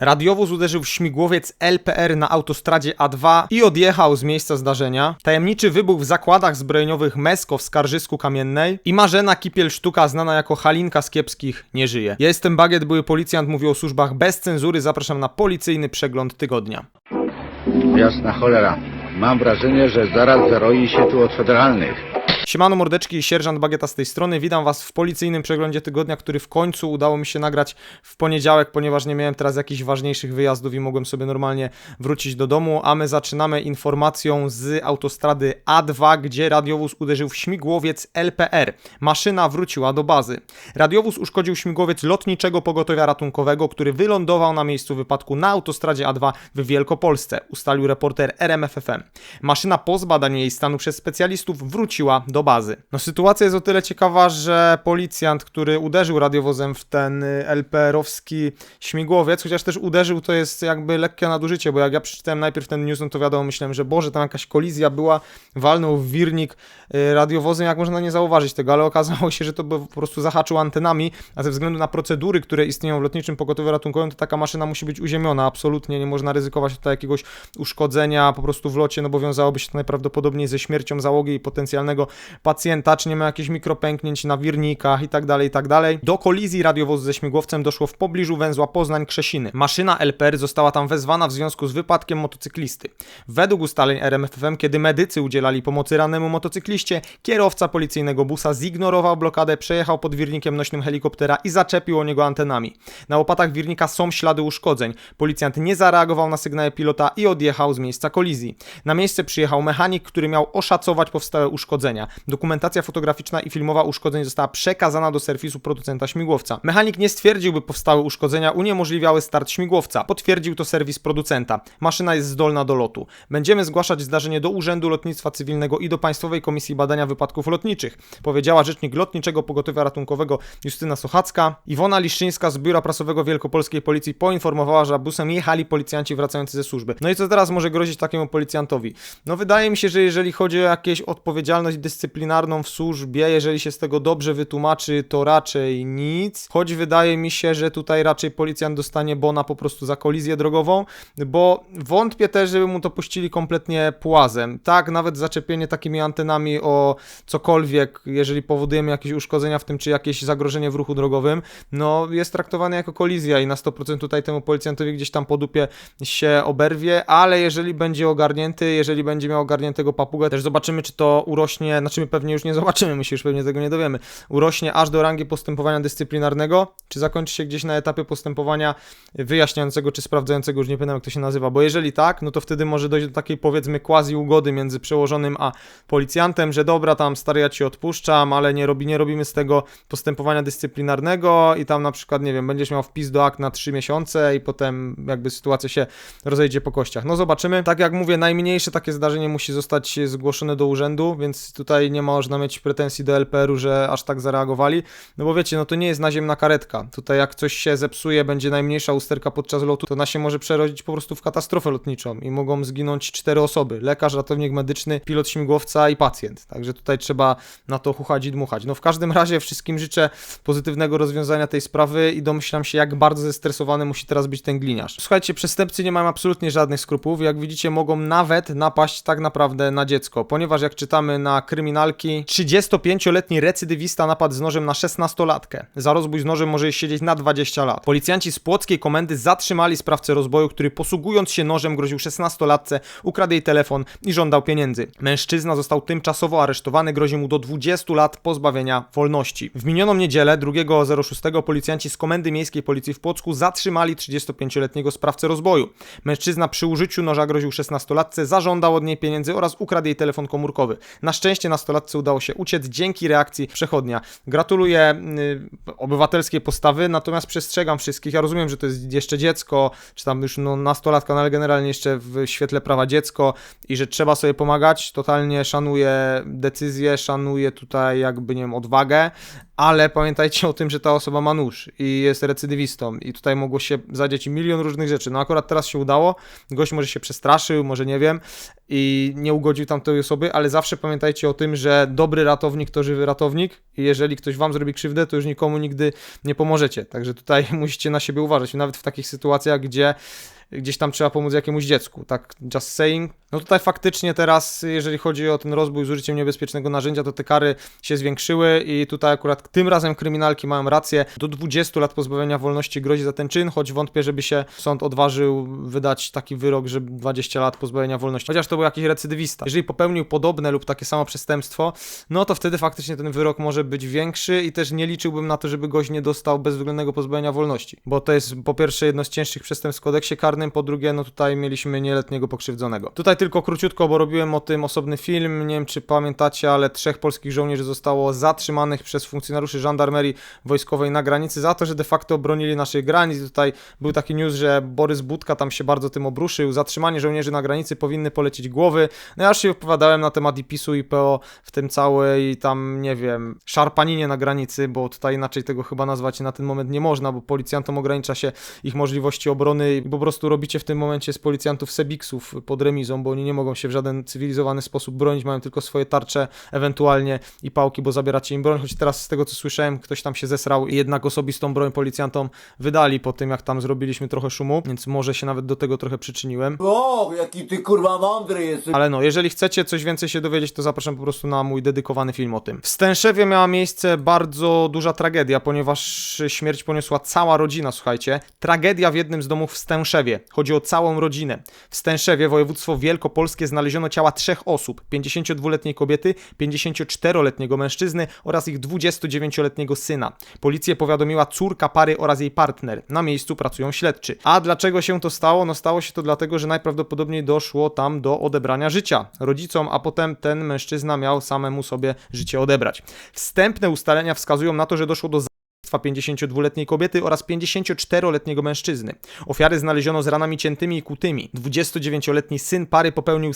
Radiowóz uderzył w śmigłowiec LPR na autostradzie A2 i odjechał z miejsca zdarzenia. Tajemniczy wybuch w zakładach zbrojeniowych Mesko w Skarżysku Kamiennej i Marzena Kipiel-Sztuka, znana jako Halinka z Kiepskich, nie żyje. Ja jestem Bagiet, były policjant, mówił o służbach bez cenzury, zapraszam na policyjny przegląd tygodnia. Jasna cholera. Mam wrażenie, że zaraz zaroi się tu od federalnych. Siemano mordeczki, sierżant Bagieta z tej strony. Witam was w policyjnym przeglądzie tygodnia, który w końcu udało mi się nagrać w poniedziałek, ponieważ nie miałem teraz jakichś ważniejszych wyjazdów i mogłem sobie normalnie wrócić do domu, a my zaczynamy informacją z autostrady A2, gdzie radiowóz uderzył w śmigłowiec LPR. Maszyna wróciła do bazy. Radiowóz uszkodził śmigłowiec lotniczego pogotowia ratunkowego, który wylądował na miejscu wypadku na autostradzie A2 w Wielkopolsce, ustalił reporter RMFFM. Maszyna po zbadaniu jej stanu przez specjalistów wróciła do bazy. No sytuacja jest o tyle ciekawa, że policjant, który uderzył radiowozem w ten y, LPR-owski śmigłowiec, chociaż też uderzył, to jest jakby lekkie nadużycie, bo jak ja przeczytałem najpierw ten news, no to wiadomo, myślałem, że Boże, tam jakaś kolizja była, walnął w wirnik y, radiowozem, jak można nie zauważyć tego, ale okazało się, że to po prostu zahaczył antenami, a ze względu na procedury, które istnieją w lotniczym pogotowiu ratunkowym, to taka maszyna musi być uziemiona, absolutnie nie można ryzykować tutaj jakiegoś uszkodzenia po prostu w locie, no bo wiązałoby się to najprawdopodobniej ze śmiercią załogi i potencjalnego pacjenta, czy nie ma jakichś mikropęknięć na wirnikach i tak dalej, i tak. Do kolizji radiowozu ze śmigłowcem doszło w pobliżu węzła Poznań-Krzesiny. Maszyna LPR została tam wezwana w związku z wypadkiem motocyklisty. Według ustaleń RMFFM, kiedy medycy udzielali pomocy rannemu motocykliście, kierowca policyjnego busa zignorował blokadę, przejechał pod wirnikiem nośnym helikoptera i zaczepił o niego antenami. Na łopatach wirnika są ślady uszkodzeń. Policjant nie zareagował na sygnały pilota i odjechał z miejsca kolizji. Na miejsce przyjechał mechanik, który miał oszacować powstałe uszkodzenia. Dokumentacja fotograficzna i filmowa uszkodzeń została przekazana do serwisu producenta śmigłowca. Mechanik nie stwierdził, by powstałe uszkodzenia uniemożliwiały start śmigłowca. Potwierdził to serwis producenta. Maszyna jest zdolna do lotu. Będziemy zgłaszać zdarzenie do Urzędu Lotnictwa Cywilnego i do Państwowej Komisji Badania Wypadków Lotniczych, powiedziała rzecznik Lotniczego Pogotowia Ratunkowego Justyna Sochacka. Iwona Liszczyńska z Biura Prasowego Wielkopolskiej Policji poinformowała, że busem jechali policjanci wracający ze służby. No i co teraz może grozić takiemu policjantowi? No wydaje mi się, że jeżeli chodzi o jakieś odpowiedzialność dyscyplinarną w służbie, jeżeli się z tego dobrze wytłumaczy, to raczej nic. Choć wydaje mi się, że tutaj raczej policjant dostanie bona po prostu za kolizję drogową, bo wątpię też, żeby mu to puścili kompletnie płazem. Tak, nawet zaczepienie takimi antenami o cokolwiek, jeżeli powodujemy jakieś uszkodzenia w tym, czy jakieś zagrożenie w ruchu drogowym, no jest traktowane jako kolizja i na 100% tutaj temu policjantowi gdzieś tam po dupie się oberwie, ale jeżeli będzie ogarnięty, jeżeli będzie miał ogarniętego papugę, też zobaczymy, czy to urośnie, znaczy my pewnie już nie zobaczymy, my się już pewnie tego nie dowiemy, urośnie aż do rangi postępowania dyscyplinarnego, czy zakończy się gdzieś na etapie postępowania wyjaśniającego, czy sprawdzającego, już nie pamiętam jak to się nazywa, bo jeżeli tak, no to wtedy może dojść do takiej powiedzmy quasi ugody między przełożonym a policjantem, że dobra, tam stary ja ci odpuszczam, ale nie, robi, nie robimy z tego postępowania dyscyplinarnego i tam na przykład, nie wiem, będziesz miał wpis do akt na 3 miesiące i potem jakby sytuacja się rozejdzie po kościach. No zobaczymy. Tak jak mówię, najmniejsze takie zdarzenie musi zostać zgłoszone do urzędu, więc tutaj nie można mieć pretensji do LPR-u, że aż tak zareagowali. No bo wiecie, no to nie jest naziemna karetka. Tutaj jak coś się zepsuje, będzie najmniejsza usterka podczas lotu, to ona się może przerodzić po prostu w katastrofę lotniczą i mogą zginąć cztery osoby. Lekarz, ratownik medyczny, pilot śmigłowca i pacjent. Także tutaj trzeba na to chuchać i dmuchać. No w każdym razie wszystkim życzę pozytywnego rozwiązania tej sprawy i domyślam się, jak bardzo zestresowany musi teraz być ten gliniarz. Słuchajcie, przestępcy nie mają absolutnie żadnych skrupułów. Jak widzicie, mogą nawet napaść tak naprawdę na dziecko, ponieważ jak czytamy na kryminalki, 35-letni recydywista napadł z nożem na 16-latkę. Za rozbój z nożem może siedzieć na 20 lat. Policjanci z płockiej komendy zatrzymali sprawcę rozboju, który posługując się nożem groził 16-latce, ukradł jej telefon i żądał pieniędzy. Mężczyzna został tymczasowo aresztowany, grozi mu do 20 lat pozbawienia wolności. W minioną niedzielę 2.06 policjanci z Komendy Miejskiej Policji w Płocku zatrzymali 35-letniego sprawcę rozboju. Mężczyzna przy użyciu noża groził 16-latce, zażądał od niej pieniędzy oraz ukradł jej telefon komórkowy. Na szczęście nastolatce udało się uciec dzięki reakcji przechodnia. Gratuluję y, obywatelskiej postawy, natomiast przestrzegam wszystkich. Ja rozumiem, że to jest jeszcze dziecko, czy tam już no, nastolatka, no ale generalnie jeszcze w świetle prawa dziecko i że trzeba sobie pomagać. Totalnie szanuję decyzję, szanuję tutaj jakby, nie wiem, odwagę, ale pamiętajcie o tym, że ta osoba ma nóż i jest recydywistą i tutaj mogło się zadziać milion różnych rzeczy. No akurat teraz się udało, gość może się przestraszył, może nie wiem i nie ugodził tamtej osoby, ale zawsze pamiętajcie o tym, tym, że dobry ratownik to żywy ratownik i jeżeli ktoś wam zrobi krzywdę, to już nikomu nigdy nie pomożecie. Także tutaj musicie na siebie uważać, nawet w takich sytuacjach, gdzie gdzieś tam trzeba pomóc jakiemuś dziecku, tak just saying. No tutaj faktycznie teraz, jeżeli chodzi o ten rozbój z użyciem niebezpiecznego narzędzia, to te kary się zwiększyły i tutaj akurat tym razem kryminalki mają rację. Do 20 lat pozbawienia wolności grozi za ten czyn, choć wątpię, żeby się sąd odważył wydać taki wyrok, że 20 lat pozbawienia wolności. Chociaż to był jakiś recydywista. Jeżeli popełnił podobne lub takie samo przestępstwo, no to wtedy faktycznie ten wyrok może być większy i też nie liczyłbym na to, żeby gość nie dostał bezwzględnego pozbawienia wolności. Bo to jest po pierwsze jedno z cięższych przestępstw w kodeksie karnym, po drugie, no tutaj mieliśmy nieletniego pokrzywdzonego. Tutaj tylko króciutko, bo robiłem o tym osobny film, nie wiem czy pamiętacie, ale trzech polskich żołnierzy zostało zatrzymanych przez funkcjonariuszy żandarmerii wojskowej na granicy za to, że de facto bronili naszych granic. Tutaj był taki news, że Borys Budka tam się bardzo tym obruszył. Zatrzymanie żołnierzy na granicy powinny polecieć głowy. No ja już się wypowiadałem na temat IPiS-u i PO w tym całej tam, nie wiem, szarpaninie na granicy, bo tutaj inaczej tego chyba nazwać na ten moment nie można, bo policjantom ogranicza się ich możliwości obrony i po prostu robicie w tym momencie z policjantów sebiksów pod remizą, bo oni nie mogą się w żaden cywilizowany sposób bronić, mają tylko swoje tarcze ewentualnie i pałki, bo zabieracie im broń, choć teraz z tego co słyszałem, ktoś tam się zesrał i jednak osobistą broń policjantom wydali po tym, jak tam zrobiliśmy trochę szumu, więc może się nawet do tego trochę przyczyniłem. O, jaki ty kurwa mądry jesteś. Ale no, jeżeli chcecie coś więcej się dowiedzieć, to zapraszam po prostu na mój dedykowany film o tym. W Stęszewie miała miejsce bardzo duża tragedia, ponieważ śmierć poniosła cała rodzina, słuchajcie. Tragedia w jednym z domów w Stęszewie. Chodzi o całą rodzinę. W Stęszewie, województwo wielkopolskie, znaleziono ciała trzech osób. 52-letniej kobiety, 54-letniego mężczyzny oraz ich 29-letniego syna. Policję powiadomiła córka pary oraz jej partner. Na miejscu pracują śledczy. A dlaczego się to stało? No stało się to dlatego, że najprawdopodobniej doszło tam do odebrania życia rodzicom, a potem ten mężczyzna miał samemu sobie życie odebrać. Wstępne ustalenia wskazują na to, że doszło do zabójstwa 52-letniej kobiety oraz 54-letniego mężczyzny. Ofiary znaleziono z ranami ciętymi i kutymi. 29-letni syn pary popełnił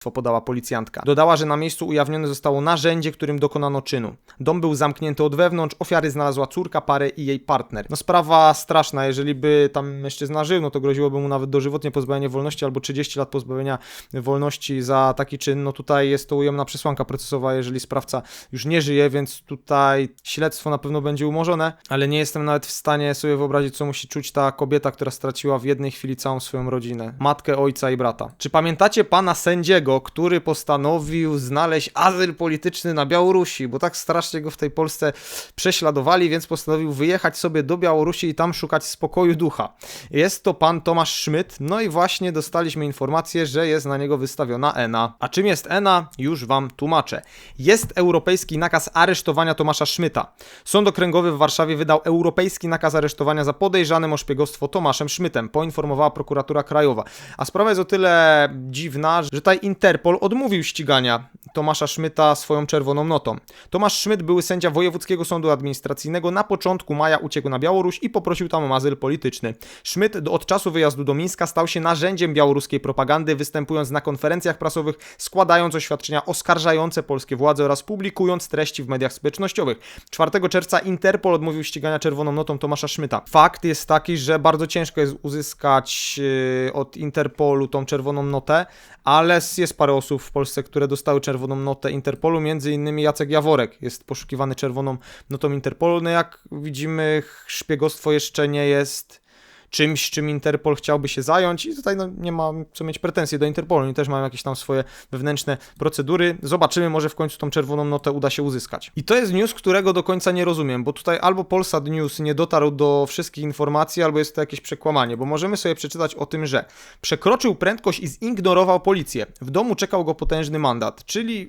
podała policjantka. Dodała, że na miejscu ujawnione zostało narzędzie, którym dokonano czynu. Dom był zamknięty od wewnątrz, ofiary znalazła córka pary i jej partner. No sprawa straszna, jeżeli by tam mężczyzna żył, no to groziłoby mu nawet dożywotnie pozbawienie wolności albo 30 lat pozbawienia wolności za taki czyn. No tutaj jest to ujemna przesłanka procesowa, jeżeli sprawca już nie żyje, więc tutaj śledztwo na pewno będzie umorzone, ale nie jestem nawet w stanie sobie wyobrazić, co musi czuć ta kobieta, która straciła w jednej chwili całą swoją rodzinę. Matkę, ojca i brata. Czy pamiętacie pana sędziego, który postanowił znaleźć azyl polityczny na Białorusi, bo tak strasznie go w tej Polsce prześladowali, więc postanowił wyjechać sobie do Białorusi i tam szukać spokoju ducha. Jest to pan Tomasz Szmyt, no i właśnie dostaliśmy informację, że jest na niego wystawiona ENA. A czym jest ENA? Już wam tłumaczę. Jest europejski nakaz aresztowania Tomasza Szmyta. Sąd Okręgowy w Warszawie wydał europejski nakaz aresztowania za podejrzanym o szpiegostwo Tomaszem Szmytem, poinformowała prokuratura krajowa. A sprawa jest o tyle dziwna, że tutaj Interpol odmówił ścigania Tomasza Szmyta swoją czerwoną notą. Tomasz Szmyt, były sędzia Wojewódzkiego Sądu Administracyjnego, na początku maja uciekł na Białoruś i poprosił tam o azyl polityczny. Szmyt od czasu wyjazdu do Mińska stał się narzędziem białoruskiej propagandy, występując na konferencjach prasowych, składając oświadczenia oskarżające polskie władze oraz publikując treści w mediach społecznościowych. 4 czerwca Interpol odmówił ścigania czerwoną notą Tomasza Szmyta. Fakt jest taki, że bardzo ciężko jest uzyskać yy, od Interpolu tą czerwoną notę, ale jest parę osób w Polsce, które dostały czerwoną notę Interpolu, między innymi Jacek Jaworek jest poszukiwany czerwoną notą Interpolu. No jak widzimy, szpiegostwo jeszcze nie jest czymś, czym Interpol chciałby się zająć i tutaj no, nie ma co mieć pretensji do Interpolu, oni też mają jakieś tam swoje wewnętrzne procedury. Zobaczymy, może w końcu tą czerwoną notę uda się uzyskać. I to jest news, którego do końca nie rozumiem, bo tutaj albo Polsat News nie dotarł do wszystkich informacji, albo jest to jakieś przekłamanie, bo możemy sobie przeczytać o tym, że przekroczył prędkość i zignorował policję. W domu czekał go potężny mandat, czyli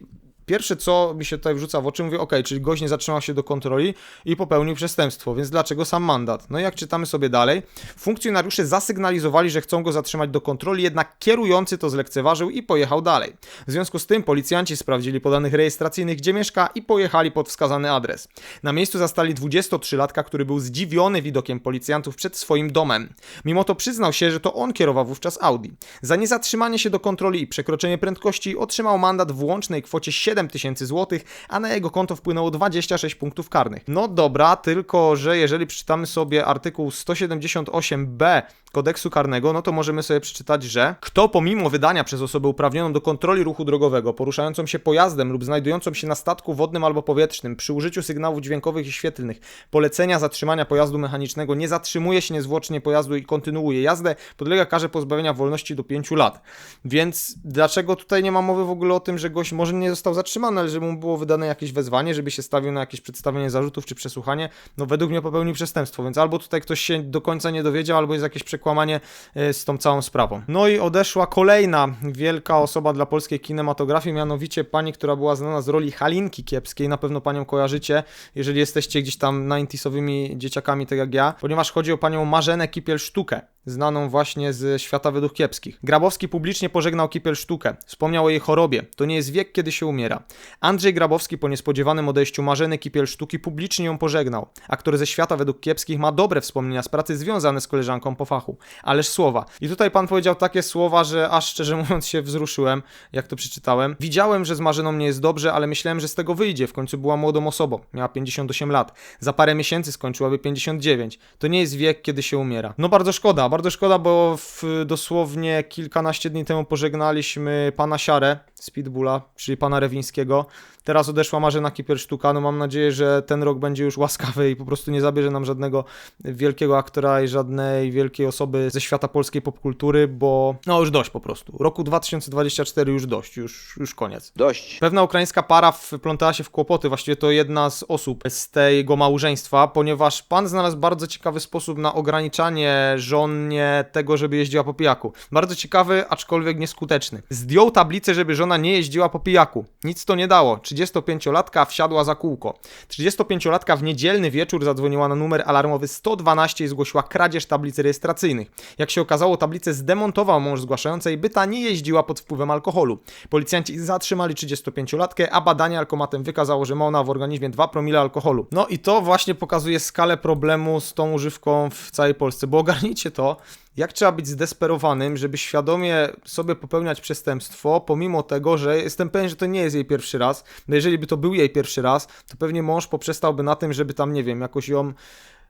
Pierwsze, co mi się tutaj wrzuca w oczy, mówię, ok, czyli gość nie zatrzymał się do kontroli i popełnił przestępstwo, więc dlaczego sam mandat? No i jak czytamy sobie dalej, funkcjonariusze zasygnalizowali, że chcą go zatrzymać do kontroli, jednak kierujący to zlekceważył i pojechał dalej. W związku z tym policjanci sprawdzili podanych rejestracyjnych, gdzie mieszka i pojechali pod wskazany adres. Na miejscu zastali 23-latka, który był zdziwiony widokiem policjantów przed swoim domem. Mimo to przyznał się, że to on kierował wówczas Audi. Za niezatrzymanie się do kontroli i przekroczenie prędkości otrzymał mandat w łącznej kwocie 7 7 tysięcy złotych, a na jego konto wpłynęło 26 punktów karnych. No dobra, tylko że jeżeli przeczytamy sobie artykuł 178b kodeksu karnego, no to możemy sobie przeczytać, że kto pomimo wydania przez osobę uprawnioną do kontroli ruchu drogowego, poruszającą się pojazdem lub znajdującą się na statku wodnym albo powietrznym, przy użyciu sygnałów dźwiękowych i świetlnych, polecenia zatrzymania pojazdu mechanicznego, nie zatrzymuje się niezwłocznie pojazdu i kontynuuje jazdę, podlega karze pozbawienia wolności do 5 lat. Więc dlaczego tutaj nie ma mowy w ogóle o tym, że gość może nie został zatrzymany, ale że mu było wydane jakieś wezwanie, żeby się stawił na jakieś przedstawienie zarzutów czy przesłuchanie? No według mnie popełnił przestępstwo, więc albo tutaj ktoś się do końca nie dowiedział, albo jest jakieś przekłamanie e, z tą całą sprawą. No i odeszła kolejna wielka osoba dla polskiej kinematografii, mianowicie pani, która była znana z roli Halinki Kiepskiej, na pewno panią kojarzycie, jeżeli jesteście gdzieś tam 90sowymi dzieciakami, tak jak ja, ponieważ chodzi o panią Marzenę Kipiel-Sztukę, znaną właśnie z świata według kiepskich. Grabowski publicznie pożegnał Kipiel-Sztukę, wspomniał o jej chorobie, to nie jest wiek, kiedy się umiera. Andrzej Grabowski po niespodziewanym odejściu Marzeny Kipiel-Sztuki publicznie ją pożegnał. Aktor ze świata według kiepskich ma dobre wspomnienia z pracy związane z koleżanką po fachu. Ależ słowa. I tutaj pan powiedział takie słowa, że aż szczerze mówiąc się wzruszyłem, jak to przeczytałem. Widziałem, że z Marzeną nie jest dobrze, ale myślałem, że z tego wyjdzie. W końcu była młodą osobą. Miała 58 lat. Za parę miesięcy skończyłaby 59. To nie jest wiek, kiedy się umiera. No bardzo szkoda, bardzo szkoda, bo w, dosłownie kilkanaście dni temu pożegnaliśmy pana Siarę z Pitbulla, czyli pana Rewińskiego. Teraz odeszła Marzena Kipier-Sztuka. No mam nadzieję, że ten rok będzie już łaskawy i po prostu nie zabierze nam żadnego wielkiego aktora i żadnej wielkiej osoby ze świata polskiej popkultury, bo no już dość po prostu. Roku 2024 już dość, już, już koniec. Dość. Pewna ukraińska para wplątała się w kłopoty, właściwie to jedna z osób z tego małżeństwa, ponieważ pan znalazł bardzo ciekawy sposób na ograniczanie żonie tego, żeby jeździła po pijaku. Bardzo ciekawy, aczkolwiek nieskuteczny. Zdjął tablicę, żeby żona nie jeździła po pijaku. Nic to nie dało. 35-latka wsiadła za kółko. 35-latka w niedzielny wieczór zadzwoniła na numer alarmowy 112 i zgłosiła kradzież tablicy rejestracyjnych. Jak się okazało, tablicę zdemontował mąż zgłaszającej, by ta nie jeździła pod wpływem alkoholu. Policjanci zatrzymali 35-latkę, a badanie alkomatem wykazało, że ma ona w organizmie 2 promile alkoholu. No i to właśnie pokazuje skalę problemu z tą używką w całej Polsce, bo ogarnijcie to, jak trzeba być zdesperowanym, żeby świadomie sobie popełniać przestępstwo, pomimo tego, że jestem pewien, że to nie jest jej pierwszy raz. No jeżeli by to był jej pierwszy raz, to pewnie mąż poprzestałby na tym, żeby tam, nie wiem, jakoś ją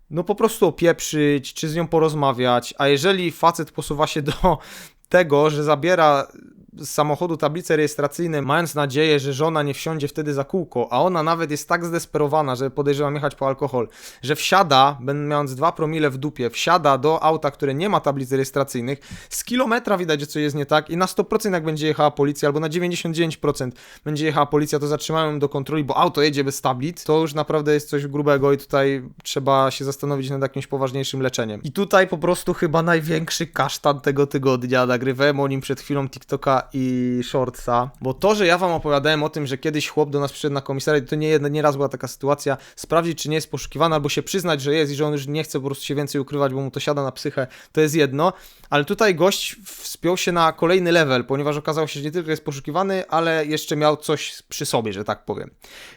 no po prostu opieprzyć, czy z nią porozmawiać, a jeżeli facet posuwa się do tego, że zabiera z samochodu tablice rejestracyjne, mając nadzieję, że żona nie wsiądzie wtedy za kółko, a ona nawet jest tak zdesperowana, że podejrzewam jechać po alkohol, że wsiada, mając 2 promile w dupie, wsiada do auta, które nie ma tablic rejestracyjnych, z kilometra widać, że coś jest nie tak i na 100% jak będzie jechała policja, albo na 99% będzie jechała policja, to zatrzymają ją do kontroli, bo auto jedzie bez tablic, to już naprawdę jest coś grubego i tutaj trzeba się zastanowić nad jakimś poważniejszym leczeniem. I tutaj po prostu chyba największy kasztan tego tygodnia, nagrywałem o nim przed chwilą TikToka i Shortsa, bo to, że ja wam opowiadałem o tym, że kiedyś chłop do nas przyszedł na komisariat, to nie, jedna- nie raz była taka sytuacja, sprawdzić, czy nie jest poszukiwany, albo się przyznać, że jest i że on już nie chce po prostu się więcej ukrywać, bo mu to siada na psychę, to jest jedno, ale tutaj gość wspiął się na kolejny level, ponieważ okazało się, że nie tylko jest poszukiwany, ale jeszcze miał coś przy sobie, że tak powiem.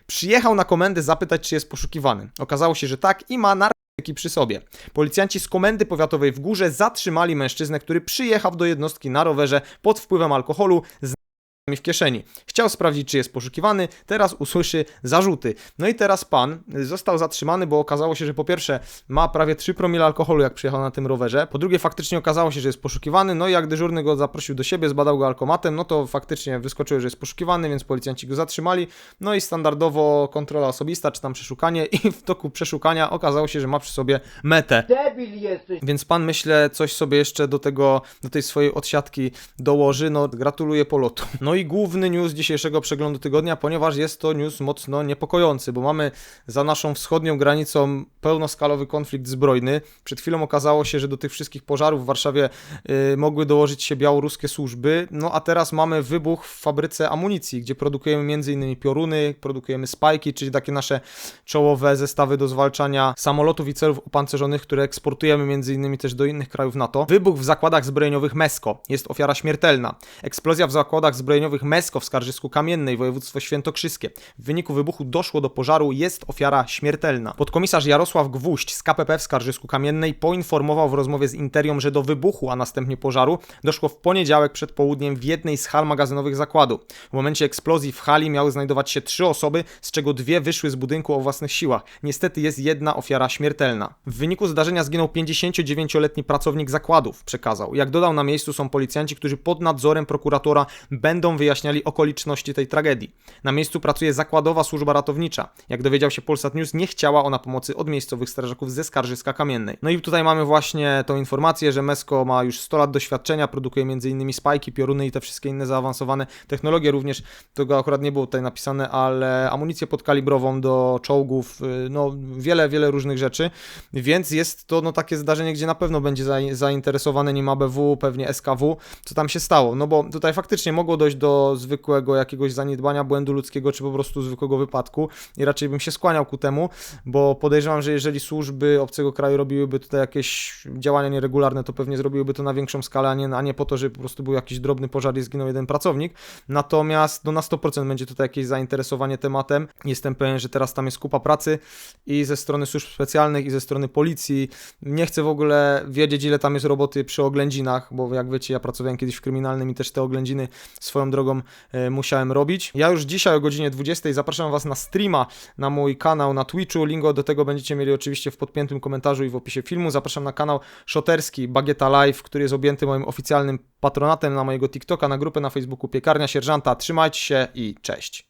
Przyjechał na komendę zapytać, czy jest poszukiwany. Okazało się, że tak i ma narkotyki przy sobie. Policjanci z komendy powiatowej w górze zatrzymali mężczyznę, który przyjechał do jednostki na rowerze pod wpływem alkoholu w kieszeni. Chciał sprawdzić, czy jest poszukiwany, teraz usłyszy zarzuty. No i teraz pan został zatrzymany, bo okazało się, że po pierwsze ma prawie 3 promile alkoholu, jak przyjechał na tym rowerze. Po drugie, faktycznie okazało się, że jest poszukiwany. No i jak dyżurny go zaprosił do siebie, zbadał go alkomatem, no to faktycznie wyskoczyło, że jest poszukiwany, więc policjanci go zatrzymali. No i standardowo kontrola osobista, czy tam przeszukanie, i w toku przeszukania okazało się, że ma przy sobie metę. Debil jesteś. Więc pan myślę coś sobie jeszcze do tego, do tej swojej odsiadki dołoży. No gratuluję polotu. No i główny news dzisiejszego przeglądu tygodnia, ponieważ jest to news mocno niepokojący, bo mamy za naszą wschodnią granicą pełnoskalowy konflikt zbrojny. Przed chwilą okazało się, że do tych wszystkich pożarów w Warszawie y, mogły dołożyć się białoruskie służby. No a teraz mamy wybuch w fabryce amunicji, gdzie produkujemy m.in. pioruny, produkujemy spajki, czyli takie nasze czołowe zestawy do zwalczania samolotów i celów opancerzonych, które eksportujemy m.in. też do innych krajów NATO. Wybuch w zakładach zbrojeniowych MESCO. Jest ofiara śmiertelna. Eksplozja w zakładach zbrojeniowych ogniowych Mesko w Skarżysku Kamiennej, województwo świętokrzyskie. W wyniku wybuchu doszło do pożaru, jest ofiara śmiertelna. Podkomisarz Jarosław Gwóźdź z KPP w Skarżysku Kamiennej poinformował w rozmowie z Interią, że do wybuchu, a następnie pożaru doszło w poniedziałek przed południem w jednej z hal magazynowych zakładu. W momencie eksplozji w hali miały znajdować się trzy osoby, z czego dwie wyszły z budynku o własnych siłach. Niestety jest jedna ofiara śmiertelna. W wyniku zdarzenia zginął 59-letni pracownik zakładów, przekazał. Jak dodał, na miejscu są policjanci, którzy pod nadzorem prokuratora będą wyjaśniali okoliczności tej tragedii. Na miejscu pracuje zakładowa służba ratownicza. Jak dowiedział się Polsat News, nie chciała ona pomocy od miejscowych strażaków ze Skarżyska Kamiennej. No i tutaj mamy właśnie tą informację, że Mesko ma już 100 lat doświadczenia, produkuje m.in. spajki, pioruny i te wszystkie inne zaawansowane technologie. Również tego akurat nie było tutaj napisane, ale amunicję podkalibrową do czołgów, y, no wiele, wiele różnych rzeczy, więc jest to no takie zdarzenie, gdzie na pewno będzie za, zainteresowane nim ABW, pewnie SKW, co tam się stało, no bo tutaj faktycznie mogło dojść do zwykłego jakiegoś zaniedbania, błędu ludzkiego, czy po prostu zwykłego wypadku i raczej bym się skłaniał ku temu, bo podejrzewam, że jeżeli służby obcego kraju robiłyby tutaj jakieś działania nieregularne, to pewnie zrobiłyby to na większą skalę, a nie, a nie po to, że po prostu był jakiś drobny pożar i zginął jeden pracownik. Natomiast no, na 100% będzie tutaj jakieś zainteresowanie tematem. Jestem pewien, że teraz tam jest kupa pracy i ze strony służb specjalnych, i ze strony policji. Nie chcę w ogóle wiedzieć, ile tam jest roboty przy oględzinach, bo jak wiecie, ja pracowałem kiedyś w kryminalnym i też te oględziny swoją drogą e, musiałem robić. Ja już dzisiaj o godzinie 20 zapraszam Was na streama na mój kanał na Twitchu. Link do tego będziecie mieli oczywiście w podpiętym komentarzu i w opisie filmu. Zapraszam na kanał Szoterski Bagieta Live, który jest objęty moim oficjalnym patronatem na mojego TikToka, na grupę na Facebooku Piekarnia Sierżanta. Trzymajcie się i cześć.